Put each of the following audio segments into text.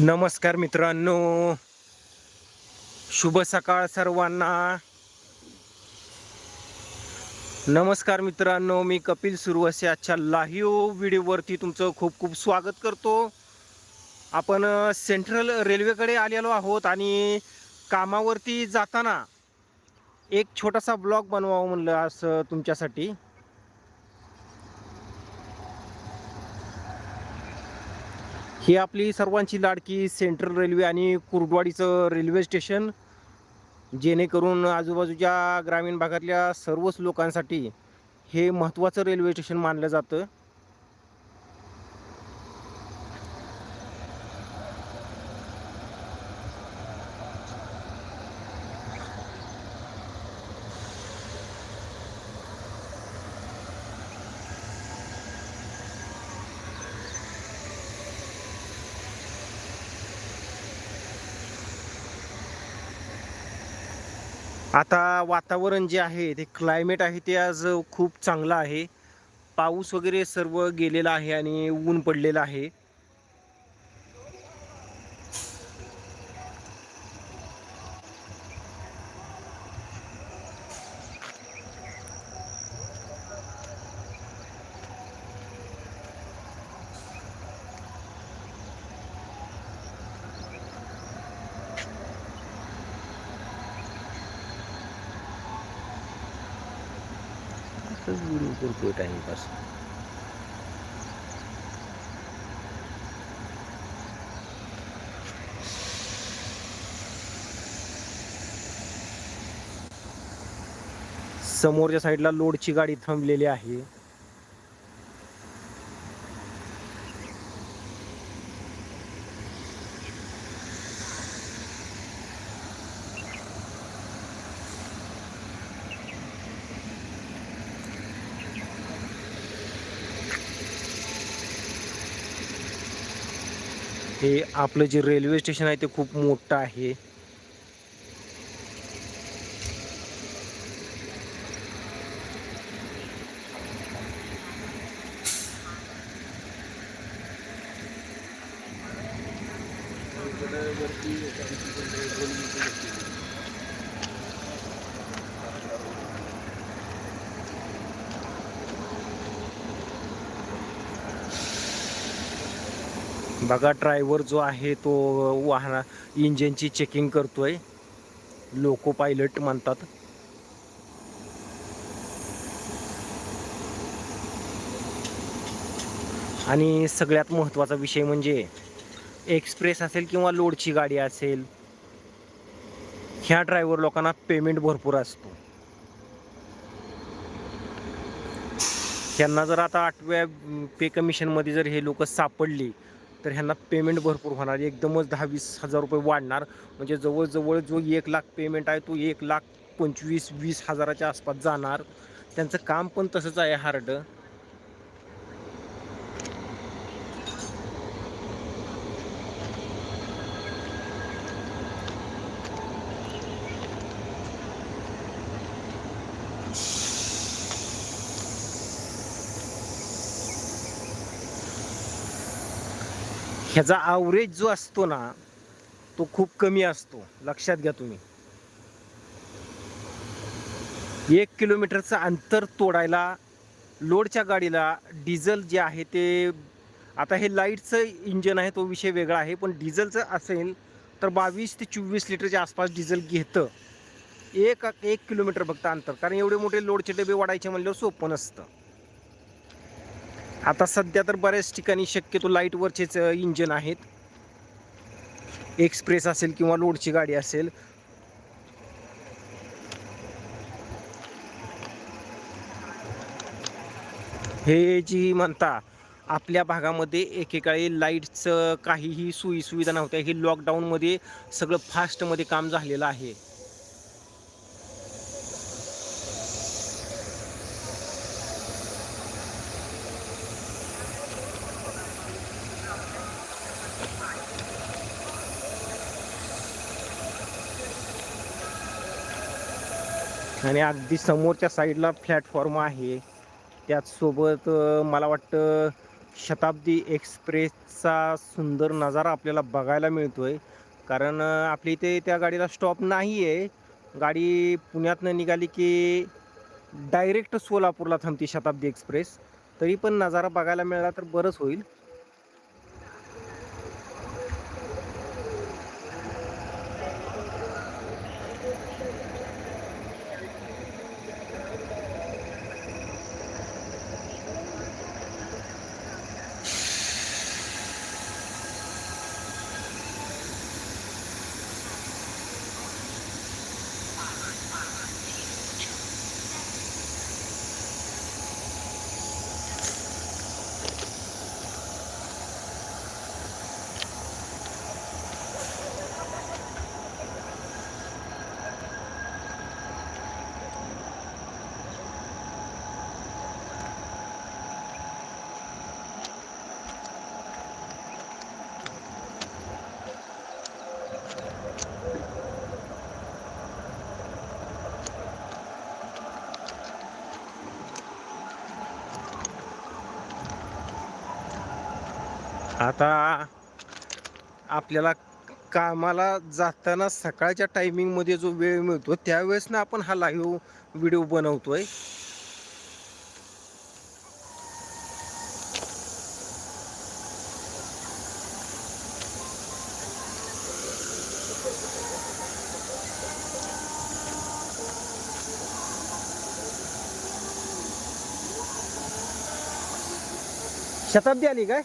नमस्कार मित्रांनो. शुभ सकाळ सर्वांना. नमस्कार मित्रांनो मी कपिल सुरवसे आजच्या लाईव्ह व्हिडिओवरती तुमचं खूप खूप स्वागत करतो. आपण सेंट्रल रेल्वेकडे आलेलो आहोत आणि कामावरती जाताना एक छोटासा ब्लॉग बनवावं म्हणलं असं तुमच्यासाठी. ही आपली सर्वांची लाडकी सेंट्रल रेल्वे आणि कुर्डवाडीचं रेल्वे स्टेशन जेणेकरून आजूबाजूच्या ग्रामीण भागातल्या सर्वच लोकांसाठी हे महत्त्वाचं रेल्वे स्टेशन मानलं जातं आता वातावरण जे आहे ते क्लायमेट आहे ते आज खूप चांगलं आहे. पाऊस वगैरे सर्व गेलेला आहे आणि ऊन पडलेलं आहे. असंच व्हिडिओ करतोय टाइमपास. समोरच्या साईडला लोडची गाडी थांबलेली आहे. हे आपलं जे रेल्वे स्टेशन आहे ते खूप मोठं आहे. बघा ड्रायव्हर जो आहे तो वाहना इंजिनची चेकिंग करतोय. लोको पायलट म्हणतात. आणि सगळ्यात महत्त्वाचा विषय म्हणजे एक्सप्रेस असेल किंवा लोडची गाडी असेल ह्या ड्रायव्हर लोकांना पेमेंट भरपूर असतो. त्यांना जर आता आठव्या पे कमिशनमध्ये जर हे लोक सापडली तर ह्यांना पेमेंट भरपूर होणार. एकदमच दहा वीस हजार रुपये वाढणार. म्हणजे जवळजवळ जो एक लाख पेमेंट आहे तो एक लाख पंचवीस वीस हजाराच्या आसपास जाणार. त्यांचं काम पण तसंच आहे हार्ड ह्याचा आवरेज जो असतो ना तो खूप कमी असतो. लक्षात घ्या तुम्ही. एक किलोमीटरचं अंतर तोडायला लोडच्या गाडीला डिझेल जे आहे ते आता हे लाईटचं इंजन आहे तो विषय वेगळा आहे पण डिझेलचं असेल तर बावीस ते चोवीस लिटरच्या आसपास डिझेल घेतं. एक एक किलोमीटर फक्त अंतर. कारण एवढे मोठे लोडचे डबे वाढायचे म्हणल्यावर सोपं नसतं. आता सध्या तर बऱ्याच ठिकाणी शक्यतो लाईटवरचेच इंजन आहेत. एक्सप्रेस असेल किंवा लोडची गाडी असेल. हे जी म्हणता आपल्या भागामध्ये एकेकाळी लाईटचं काहीही सोयीसुविधा नव्हत्या. हे लॉकडाऊनमध्ये सगळं फास्टमध्ये काम झालेलं आहे. आणि अगदी समोरच्या साईडला प्लॅटफॉर्म आहे. त्याचसोबत मला वाटतं शताब्दी एक्सप्रेसचा सुंदर नजारा आपल्याला बघायला मिळतो आहे कारण आपल्या इथे त्या गाडीला स्टॉप नाही आहे गाडी पुण्यातनं निघाली की डायरेक्ट सोलापूरला थांबते शताब्दी एक्सप्रेस. तरी पण नजारा बघायला मिळाला तर बरंच होईल. आता आपल्याला कामाला जाताना सकाळच्या टायमिंगमध्ये जो वेळ मिळतो त्यावेळेस ना आपण हा लाईव्ह व्हिडिओ बनवतोय. शताब्दी आली काय?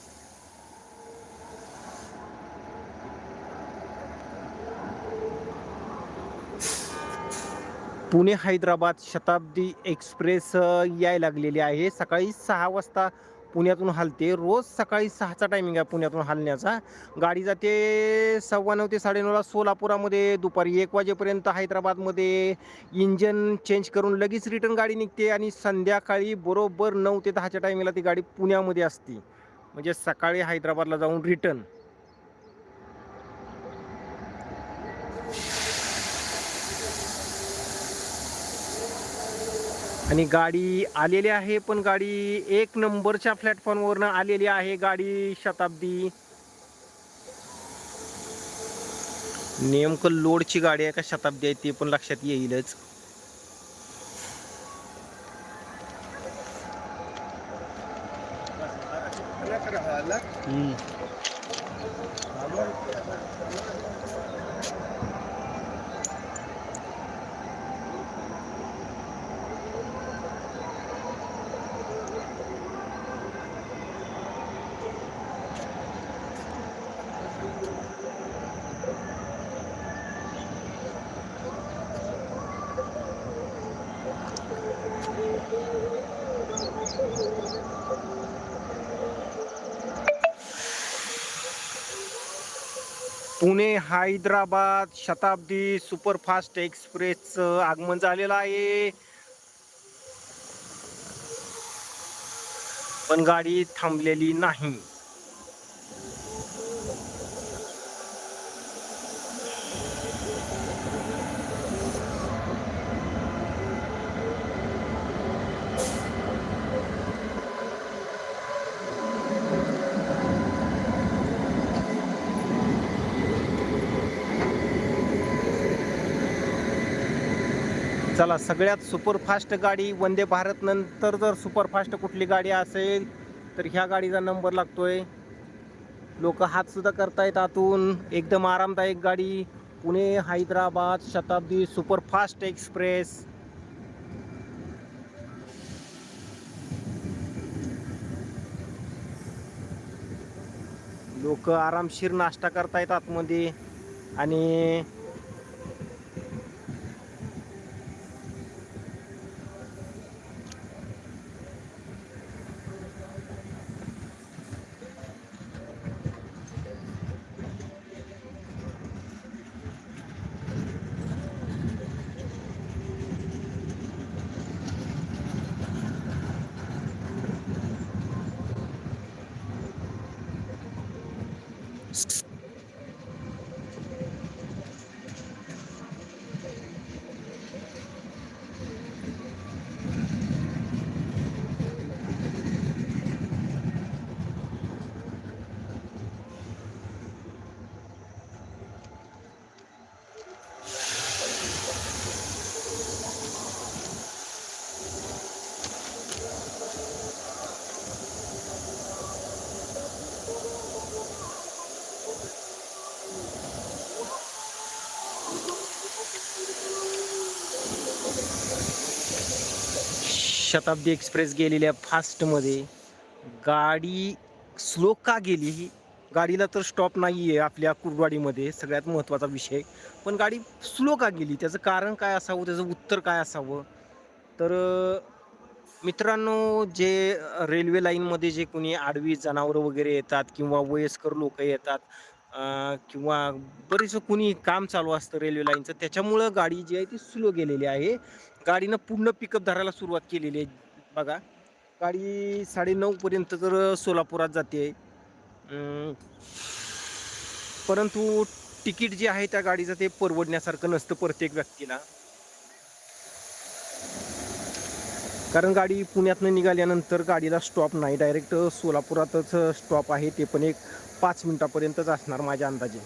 पुणे हैदराबाद शताब्दी एक्सप्रेस याय लागलेली आहे. सकाळी सहा वाजता पुण्यातून हलते. रोज सकाळी सहाचा टायमिंग आहे पुण्यातून हलण्याचा. गाडी जाते सव्वा नऊ ते साडेनऊला सोलापुरामध्ये. दुपारी एक वाजेपर्यंत हैदराबादमध्ये इंजन चेंज करून लगेच रिटर्न गाडी निघते आणि संध्याकाळी बरोबर नऊ ते दहाच्या टायमिंगला ती गाडी पुण्यामध्ये असते. म्हणजे सकाळी हैदराबादला जाऊन रिटर्न आणि गाडी आलेली आहे पण गाडी एक नंबरच्या प्लॅटफॉर्मवरनं आलेली आहे. गाडी शताब्दी. नेमकं लोडची गाडी आहे का शताब्दी आहे ते पण लक्षात येईलच. पुणे हैदराबाद शताब्दी सुपरफास्ट एक्सप्रेसचं आगमन झालेलं आहे. पण गाडी थांबलेली नाही. चला सगळ्यात सुपरफास्ट गाडी वंदे भारतनंतर जर सुपरफास्ट कुठली गाडी असेल तर ह्या गाडीचा नंबर लागतो आहे लोक हातसुद्धा करतायत आतून. एकदम आरामदायक गाडी. Pune Hyderabad Shatabdi superfast express. लोक आरामशीर नाश्ता करतायत आतमध्ये. आणि शताब्दी एक्सप्रेस गेलेल्या फास्टमध्ये गाडी स्लो का गेली? ही गाडीला तर स्टॉप नाही आहे आपल्या कुरवाडीमध्ये सगळ्यात महत्त्वाचा विषय. पण गाडी स्लो का गेली? त्याचं कारण काय असावं? त्याचं उत्तर काय असावं? तर मित्रांनो जे रेल्वे लाईनमध्ये जे कोणी आडवी जनावरं वगैरे येतात किंवा वयस्कर लोक येतात किंवा बरेच कुणी काम चालू असतं रेल्वे लाईनचं त्याच्यामुळं गाडी जी आहे ती स्लो गेलेली आहे. गाडीनं पूर्ण पिकअप धरायला सुरुवात केलेली आहे. बघा गाडी साडेनऊपर्यंत तर सोलापुरात जाते. परंतु तिकीट जे आहे त्या गाडीचं ते परवडण्यासारखं नसतं प्रत्येक व्यक्तीला. कारण गाडी पुण्यातनं निघाल्यानंतर गाडीला स्टॉप नाही. डायरेक्ट सोलापुरातच स्टॉप आहे. ते पण एक पाच मिनिटापर्यंतच असणार माझ्या अंदाजे.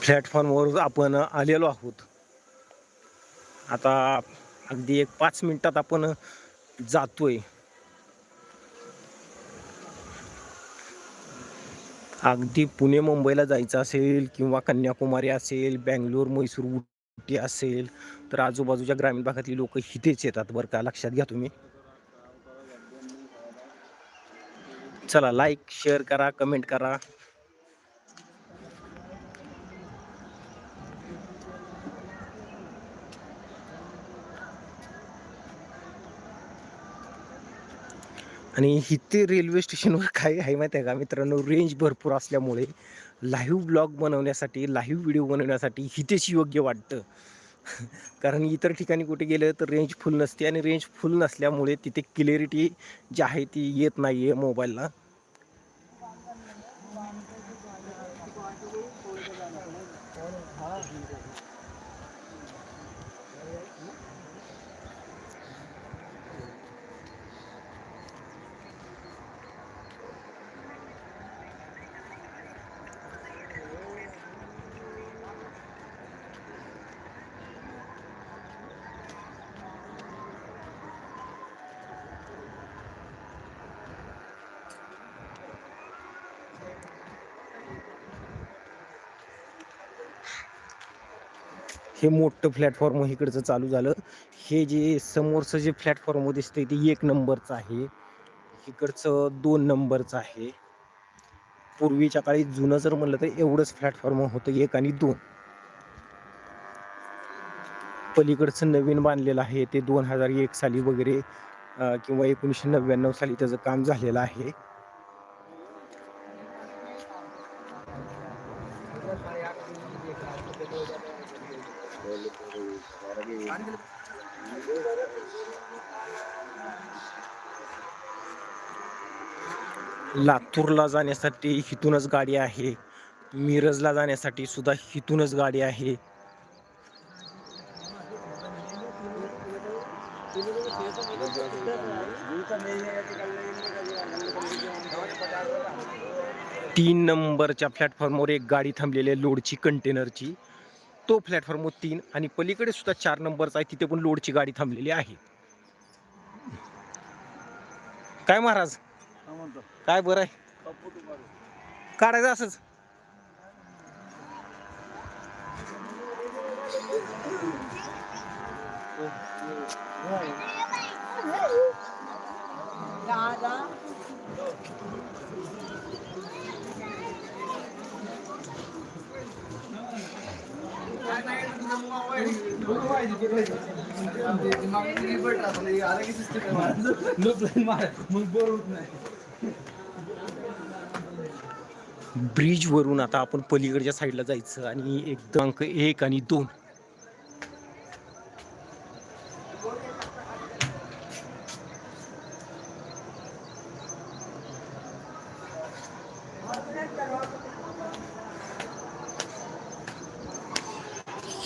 प्लॅटफॉर्मवर आपण आलेलो आहोत. आता अगदी एक पाच मिनिटात आपण जातोय. अगदी पुणे मुंबईला जायचं असेल किंवा कन्याकुमारी असेल बँगलोर म्हैसूर उटी असेल तर आजूबाजूच्या ग्रामीण भागातली लोक इथेच येतात बरं का. लक्षात घ्या तुम्ही. चला लाईक शेअर करा कमेंट करा. आणि इथे रेल्वे स्टेशनवर काय आहे माहिती आहे का? मित्रांनो रेंज भरपूर असल्यामुळे लाईव्ह ब्लॉग बनवण्यासाठी लाईव्ह व्हिडिओ बनवण्यासाठी हितेच योग्य वाटतं. कारण इतर ठिकाणी कुठे गेलं तर रेंज फुल नसते आणि रेंज फुल नसल्यामुळे तिथे क्लिअरिटी जी आहे ती येत नाही आहे मोबाईलला हे मोठं प्लॅटफॉर्म इकडचं चालू झालं. हे जे समोरचं जे प्लॅटफॉर्म दिसतंय ते एक नंबरचं आहे. इकडचं दोन नंबरचं आहे. पूर्वीच्या काळी जुनं जर म्हणलं तर एवढंच प्लॅटफॉर्म होतं एक आणि दोन. पलीकडचं नवीन बांधलेलं आहे ते दोन हजार एक साली वगैरे किंवा एकोणीसशे नव्याण्णव साली त्याचं काम झालेलं आहे. लातूरला जाण्यासाठी इथूनच गाडी आहे. मिरजला जाण्यासाठी सुद्धा इथूनच गाडी आहे. तीन नंबरच्या प्लॅटफॉर्मवर एक गाडी थांबलेली आहे लोडची कंटेनरची तो प्लॅटफॉर्म तीन आणि पलीकडे सुद्धा चार नंबरचा आहे तिथे पण लोडची गाडी थांबलेली आहे. काय महाराज? काय बरं आहे? काढायचं असंच. ब्रिज वरून आता आपण पलीकडच्या साईडला जायचं आणि एक अंक एक आणि दोन.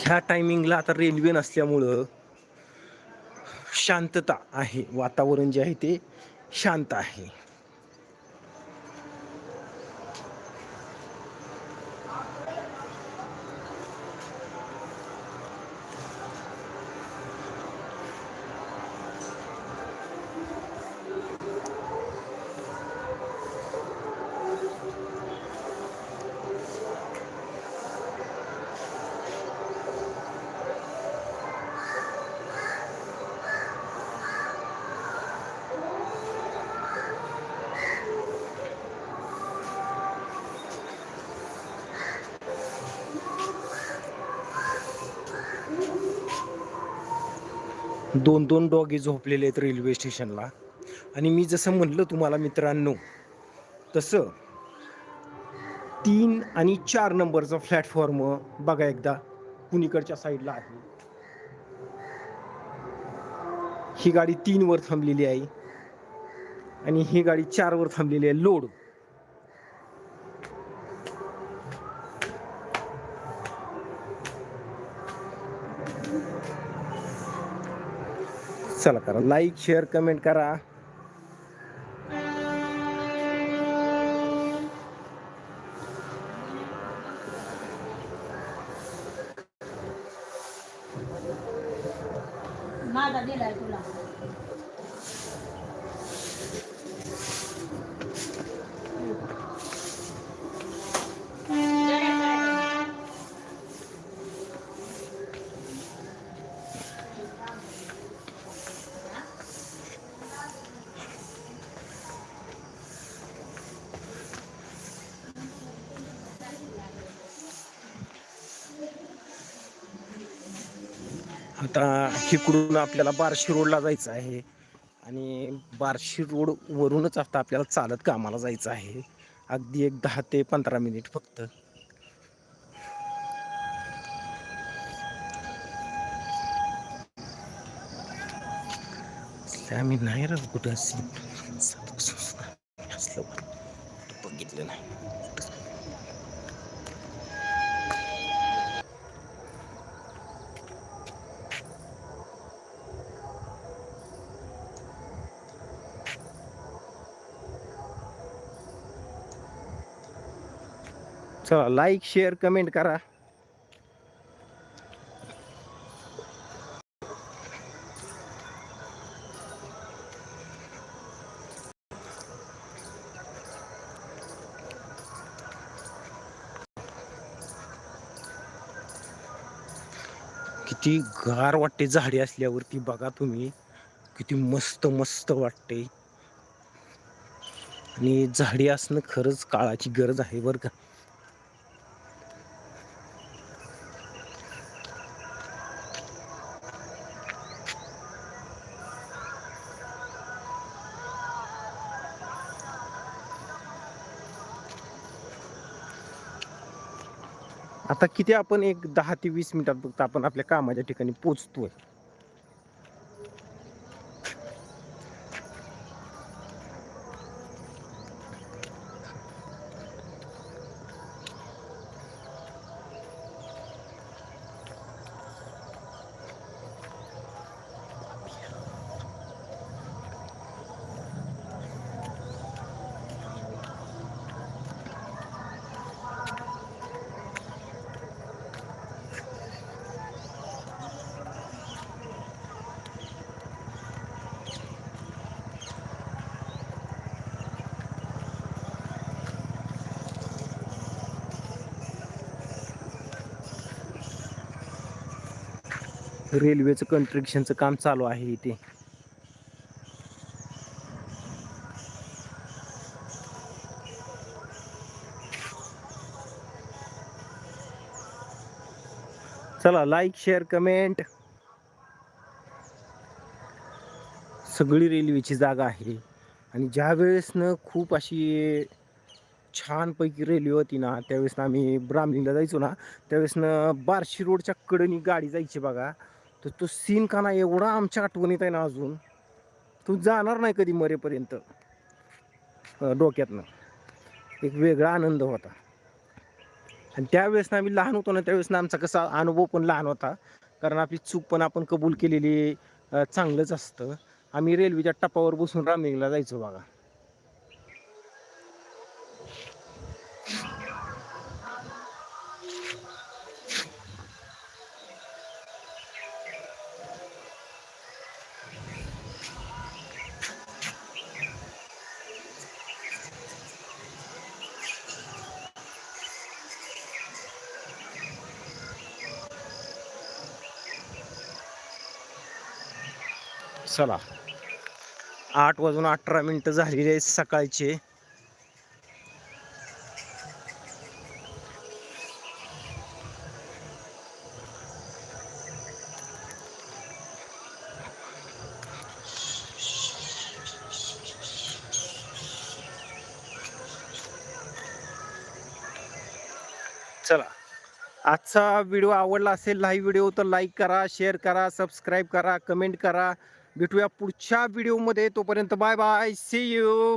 ह्या टायमिंगला आता रेल्वे नसल्यामुळं शांतता आहे. वातावरण जे आहे ते शांत आहे. दोन दोन डॉगी झोपलेले आहेत रेल्वे स्टेशनला. आणि मी जसं म्हणलं तुम्हाला मित्रांनो तसं तीन आणि चार नंबरचा प्लॅटफॉर्म बघा एकदा कुणीकडच्या साईडला आहे. ही गाडी तीनवर थांबलेली आहे. आणि ही गाडी चारवर थांबलेली आहे. लोड. चला करा. लाईक शेअर कमेंट करा. आता इकडून आपल्याला बार्शी रोडला जायचं आहे. आणि बार्शी रोडवरूनच आता आपल्याला चालत कामाला जायचं आहे. अगदी एक दहा ते पंधरा मिनिट फक्त. आम्ही नाही राहत कुठं. चला लाईक शेअर कमेंट करा. किती गार वाटते झाडी असल्यावरती बघा तुम्ही. किती मस्त मस्त वाटते. आणि झाडी असणं खरंच काळाची गरज आहे बरं का. आता किती आपण एक दहा ते वीस मिनिटात फक्त आपण आपल्या कामाच्या ठिकाणी पोचतोय. रेल्वेचं कन्स्ट्रक्शनचं काम चालू आहे इथे. चला लाईक शेअर कमेंट सगळी रेल्वेची जागा आहे. आणि ज्या वेळेसनं खूप अशी छानपैकी रेल्वे होती ना त्यावेळेसनं आम्ही ब्राह्मणीला जायचो ना त्यावेळेसनं बार्शी रोडच्या कडेनी गाडी जायची बघा. तर तो सीन का ना एवढा आमच्या आठवणीत आहे ना अजून. तू जाणार नाही कधी मरेपर्यंत. डोक्यातनं. एक वेगळा आनंद होता. आणि त्यावेळेस ना आम्ही लहान होतो ना त्यावेळेस ना आमचा कसा अनुभव पण लहान होता. कारण आपली चूक पण आपण कबूल केलेली चांगलंच असतं. आम्ही रेल्वेच्या टपावर बसून रामलिंगला जायचो बघा. चला. आठ वाजून अठरा मिनिटं झालेली आहेत सकाळचे. चला. आजचा व्हिडिओ आवडला असेल लाईव्ह व्हिडिओ तर लाईक करा शेअर करा सबस्क्राईब करा कमेंट करा. भेटूया पुढच्या व्हिडिओमध्ये तोपर्यंत बाय बाय सी यू